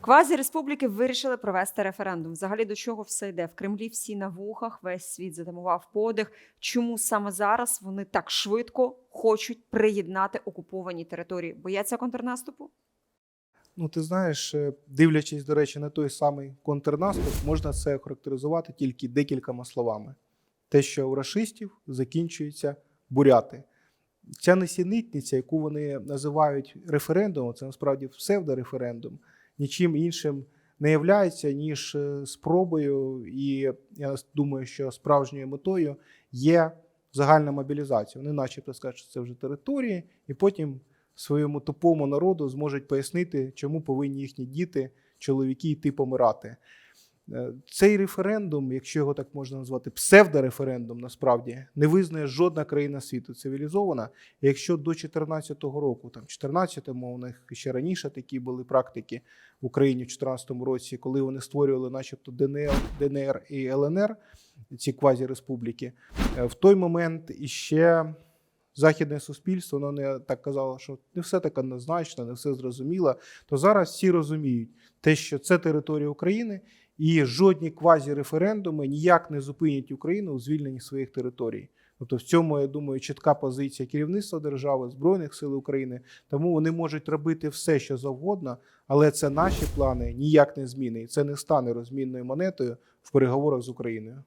Квазі республіки вирішили провести референдум. Взагалі до чого все йде? В Кремлі всі на вухах, весь світ затамував подих. Чому саме зараз вони так швидко хочуть приєднати окуповані території? Бояться контрнаступу? Ну, ти знаєш, е, дивлячись, до речі, на той самий контрнаступ, можна це характеризувати тільки декількома словами: те, що у рашистів закінчуються буряти. Ця несенітниця, яку вони називають референдумом, це насправді псевдореферендум, нічим іншим не являється, ніж е, спробою, і я думаю, що справжньою метою є загальна мобілізація. Вони, начебто, скажуть, що це вже території, і потім своєму тупому народу зможуть пояснити, чому повинні їхні діти, чоловіки йти помирати. Е, Цей референдум, якщо його так можна назвати, псевдореферендум, насправді не визнає жодна країна світу цивілізована. Якщо до 2014 року, там 14-му, у них ще раніше такі були практики в Україні в 2014 році, коли вони створювали, начебто, ДНР, ДНР і ЛНР, ці квазіреспубліки, е, в той момент іще західне суспільство, воно не так казало, що не все так однозначно, не все зрозуміло. То зараз всі розуміють те, що це територія України, і жодні квазі-референдуми ніяк не зупинять Україну у звільненні своїх територій. Тобто в цьому, я думаю, чітка позиція керівництва держави, Збройних сил України. Тому вони можуть робити все, що завгодно, але це наші плани ніяк не зміни. І це не стане розмінною монетою в переговорах з Україною.